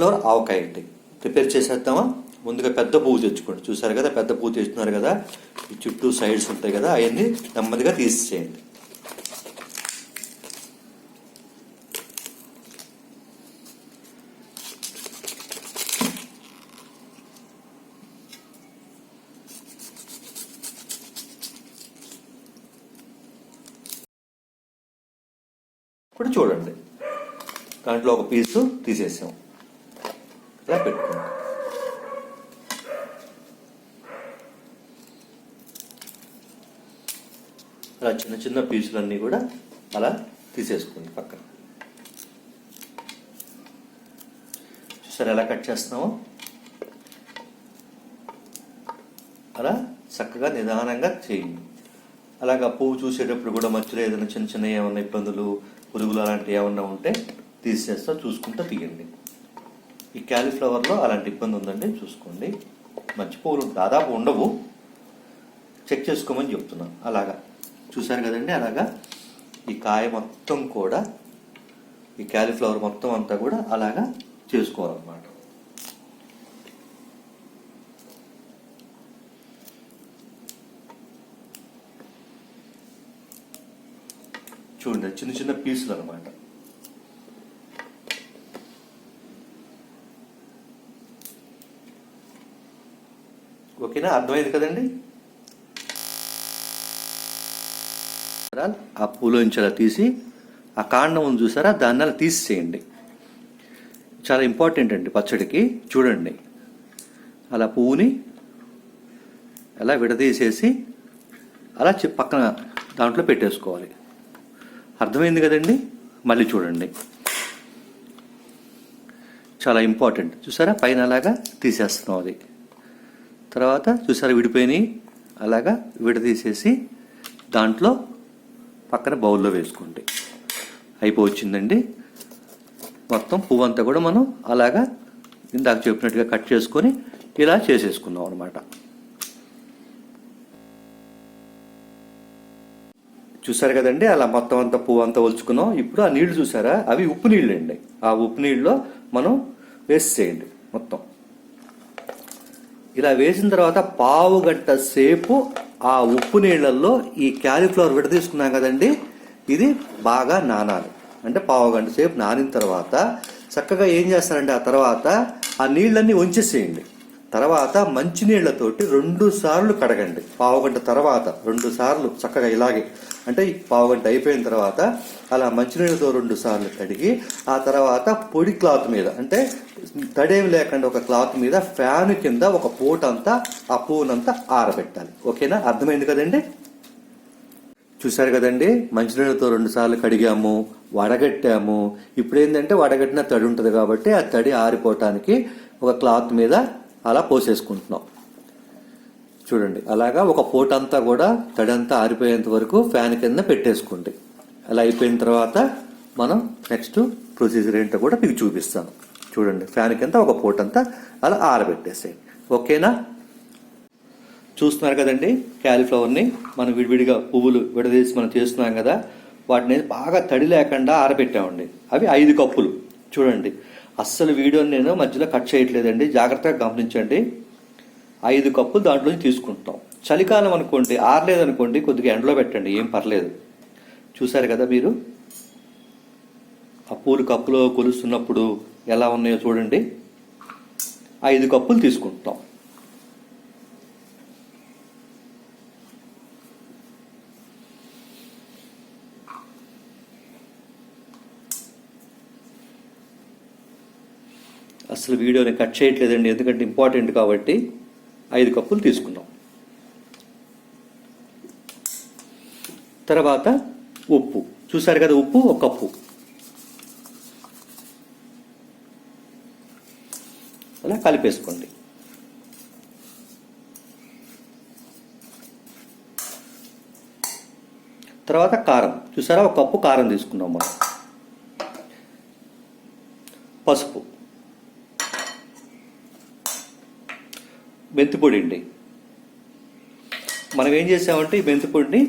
Cauliflower ఆవకాయ అండి. Prepare చేసేద్దామా? ముందుగా పెద్ద పువ్వు తెచ్చుకోండి. చూసారు కదా పెద్ద పువ్వు తెచ్చుకున్నారు కదా. ఈ చుట్టూ సైడ్స్ ఉంటాయి కదా అవన్నీ నెమ్మదిగా తీసేయండి ఇప్పుడు చూడండి. దాంట్లో ఒక పీసు తీసేసాం. ఇలా పెట్టుకోండి అలా చిన్న చిన్న పీసులన్నీ కూడా అలా తీసేసుకోండి పక్కన. చూసారు ఎలా కట్ చేస్తున్నామో? అలా చక్కగా నిదానంగా చేయండి. అలాగా పువ్వు చూసేటప్పుడు కూడా మధ్యలో ఏదైనా చిన్న చిన్న ఏమైనా ఇబ్బందులు పురుగులు అలాంటివి ఏమన్నా ఉంటే తీసేస్తా చూసుకుంటూ తీయండి. ఈ క్యాలీఫ్లవర్లో అలాంటి ఇబ్బంది ఉందండి చూసుకోండి. మంచి పువ్వులు దాదాపు ఉండవు. చెక్ చేసుకోమని చెప్తున్నాను. అలాగా. చూశారు కదండి? అలాగా. ఈ కాయ మొత్తం కూడా ఈ క్యాలీఫ్లవర్ మొత్తం అంతా కూడా అలాగా చేసుకోవాలన్నమాట. చూడండి చిన్న చిన్న పీసులు అనమాట ఓకేనా? అర్థమైంది కదండి? ఆ పూలోంచి అలా తీసి ఆ కాండం ఉంది చూసారా? దాన్ని అలా తీసేయండి. చాలా ఇంపార్టెంట్ అండి పచ్చడికి. చూడండి. అలా పువ్వుని అలా విడదీసేసి అలా పక్కన దాంట్లో పెట్టేసుకోవాలి. అర్థమైంది కదండి? మళ్ళీ చూడండి. చాలా ఇంపార్టెంట్. చూసారా? పైన అలాగా తీసేస్తున్నాం అది. తర్వాత చూసారా విడిపోయినాయి? అలాగా విడదీసేసి దాంట్లో పక్కన బౌల్లో వేసుకోండి. అయిపోవచ్చిందండి. మొత్తం పువ్వు అంతా కూడా మనం అలాగా ఇందాక చెప్పినట్టుగా కట్ చేసుకొని ఇలా చేసేసుకున్నాం అనమాట చూసారు కదండి? అలా మొత్తం అంతా పువ్వు అంతా ఒలుచుకున్నాం. ఇప్పుడు ఆ నీళ్ళు చూసారా? అవి ఉప్పు నీళ్ళు అండి ఆ ఉప్పు నీళ్ళలో మనం వేసేయండి మొత్తం. ఇలా వేసిన తర్వాత పావు గంట సేపు ఆ ఉప్పు నీళ్ళల్లో ఈ క్యాలీఫ్లవర్ విడదీసుకున్నాం కదండి. ఇది బాగా నానాలి. అంటే పావు గంట సేపు నానిన తర్వాత చక్కగా ఏం చేస్తారంటే ఆ తర్వాత ఆ నీళ్ళన్నీ ఉంచేసేయండి. తర్వాత మంచినీళ్ళతోటి రెండు సార్లు కడగండి. పావుగంట తర్వాత రెండు సార్లు చక్కగా ఇలాగే. అంటే పావుగంట అయిపోయిన తర్వాత అలా మంచినీళ్ళతో రెండు సార్లు కడిగి ఆ తర్వాత పొడి క్లాత్ మీద అంటే తడేం లేకుండా ఒక క్లాత్ మీద ఫ్యాన్ కింద ఒక పూట అంతా ఆ పూనంతా ఆరబెట్టాలి. ఓకేనా? అర్థమైంది కదండి? చూశారు కదండి? మంచినీళ్ళతో రెండు సార్లు కడిగాము వడగట్టాము. ఇప్పుడు ఏంటంటే వడగట్టిన తడి ఉంటుంది కాబట్టి ఆ తడి ఆరిపోవటానికి ఒక క్లాత్ మీద అలా పోసేసుకుంటున్నాం. చూడండి అలాగా ఒక పూట అంతా కూడా తడి అంతా ఆరిపోయేంత వరకు ఫ్యాన్ కింద పెట్టేసుకోండి. అలా అయిపోయిన తర్వాత మనం నెక్స్ట్ ప్రొసీజర్ ఏంటో కూడా మీకు చూపిస్తాను. చూడండి ఫ్యాన్ కింద ఒక పూట అంతా అలా ఆరబెట్టేసేయండి ఓకేనా? చూస్తున్నారు కదండి క్యాలీఫ్లవర్ని మనం విడివిడిగా పువ్వులు విడదీసి మనం చేస్తున్నాం కదా వాటిని బాగా తడి లేకుండా ఆరబెట్టామండి. అవి ఐదు కప్పులు. చూడండి అస్సలు వీడియోని నేను మధ్యలో కట్ చేయట్లేదండి జాగ్రత్తగా గమనించండి. ఐదు కప్పులు దాంట్లోంచి తీసుకుంటాం. చలికాలం అనుకోండి ఆరలేదనుకోండి కొద్దిగా ఎండలో పెట్టండి ఏం పర్లేదు. చూశారు కదా మీరు? ఆ పూలు కప్పులో కొలుస్తున్నప్పుడు ఎలా ఉన్నాయో చూడండి. ఐదు కప్పులు తీసుకుంటాం. అసలు వీడియోని కట్ చేయట్లేదండి ఎందుకంటే ఇంపార్టెంట్ కాబట్టి ఐదు కప్పులు తీసుకున్నాం తర్వాత ఉప్పు. చూసారు కదా ఉప్పు? ఒక కప్పు. అలా కలిపేసుకోండి. తర్వాత కారం. చూసారా? ఒక కప్పు కారం తీసుకున్నాం మనం. పసుపు. మెంతిపొడి అండి. మనం ఏం చేసామంటే ఈ మెంతిపొడిని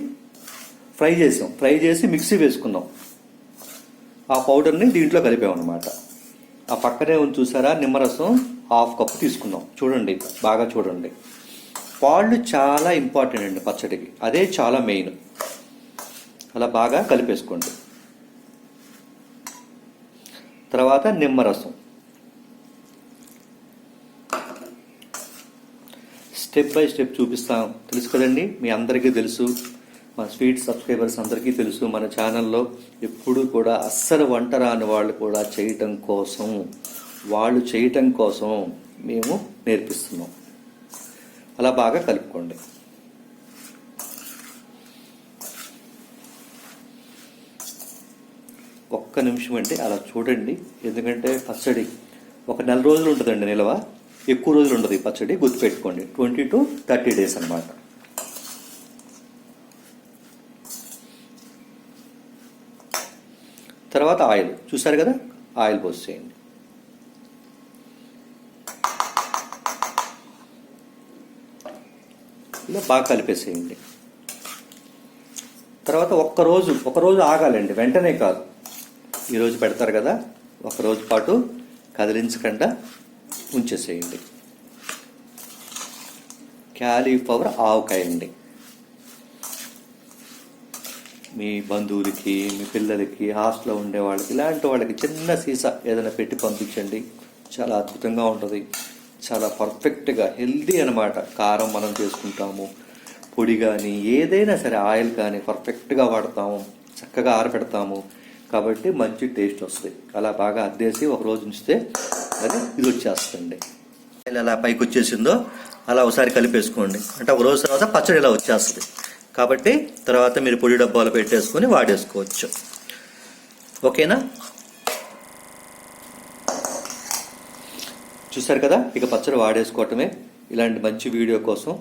ఫ్రై చేసాం. ఫ్రై చేసి మిక్సీ వేసుకున్నాం. ఆ పౌడర్ని దీంట్లో కలిపామన్నమాట. ఆ పక్కనే ఉంది చూసారా? నిమ్మరసం. హాఫ్ కప్ తీసుకున్నాం చూడండి బాగా చూడండి. పాళ్ళు చాలా ఇంపార్టెంట్ అండి పచ్చడికి. అదే చాలా మెయిన్. అలా బాగా కలిపేసుకోండి. తర్వాత నిమ్మరసం. స్టెప్ బై స్టెప్ చూపిస్తాం. తెలుసు కదండి? మీ అందరికీ తెలుసు. మా స్వీట్ సబ్స్క్రైబర్స్ అందరికీ తెలుసు. మన ఛానల్లో ఎప్పుడు కూడా అస్సలు వంట రాని వాళ్ళు కూడా చేయటం కోసం వాళ్ళు చేయటం కోసం మేము నేర్పిస్తున్నాం. అలా బాగా కలుపుకోండి. ఒక్క నిమిషం అంటే అలా చూడండి. ఎందుకంటే పచ్చడి ఒక నెల రోజులు ఉంటుందండి నిల్వ. ఎక్కువ రోజులు ఉండదు ఈ పచ్చడి. గుర్తుపెట్టుకోండి. ట్వంటీ టు థర్టీ డేస్ అన్నమాట. తర్వాత ఆయిల్. చూసారు కదా? ఆయిల్ పోసేయండి. ఇలా బాగా కలిపేసేయండి. తర్వాత ఒక్కరోజు ఒకరోజు ఆగాలండి. వెంటనే కాదు. ఈరోజు పెడతారు కదా ఒక రోజు పాటు కదిలించకుండా ఉంచేసేయండి. క్యాలీఫ్లవర్ ఆవకాయ అండి మీ బంధువులకి మీ పిల్లలకి హాస్టల్లో ఉండే వాళ్ళకి ఇలాంటి వాళ్ళకి చిన్న సీసా ఏదైనా పెట్టి పంపించండి. చాలా అద్భుతంగా ఉంటుంది. చాలా పర్ఫెక్ట్గా హెల్దీ అనమాట కారం మనం చేసుకుంటాము. పొడి కానీ ఏదైనా సరే ఆయిల్ కానీ పర్ఫెక్ట్గా వాడతాము. చక్కగా ఆరబెడతాము కాబట్టి మంచి టేస్ట్ వస్తుంది అలా బాగా అద్దేసి ఒక రోజు ఉంచితే అది ఇది వచ్చేస్తుంది. ఆయిల్ ఎలా పైకి వచ్చేసిందో అలా ఒకసారి కలిపేసుకోండి. అంటే ఒక రోజు తర్వాత పచ్చడి ఇలా వచ్చేస్తుంది. కాబట్టి తర్వాత మీరు పొడి డబ్బాలో పెట్టేసుకొని వాడేసుకోవచ్చు. ఓకేనా? చూసారు కదా? ఇక పచ్చడి వాడేసుకోవటమే. ఇలాంటి మంచి వీడియో కోసం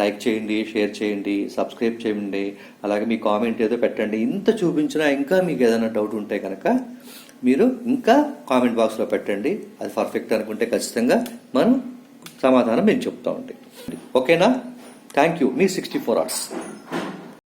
లైక్ చేయండి షేర్ చేయండి సబ్స్క్రైబ్ చేయండి. అలాగే మీ కామెంట్ ఏదో పెట్టండి. ఇంత చూపించినా ఇంకా మీకు ఏదైనా డౌట్ ఉంటే కనుక మీరు ఇంకా కామెంట్ బాక్స్లో పెట్టండి. అది పర్ఫెక్ట్ అనుకుంటే ఖచ్చితంగా మనం సమాధానం మేము చెప్తామండి ఓకేనా? థ్యాంక్ యూ మీ సిక్స్టీ ఫోర్ అవర్స్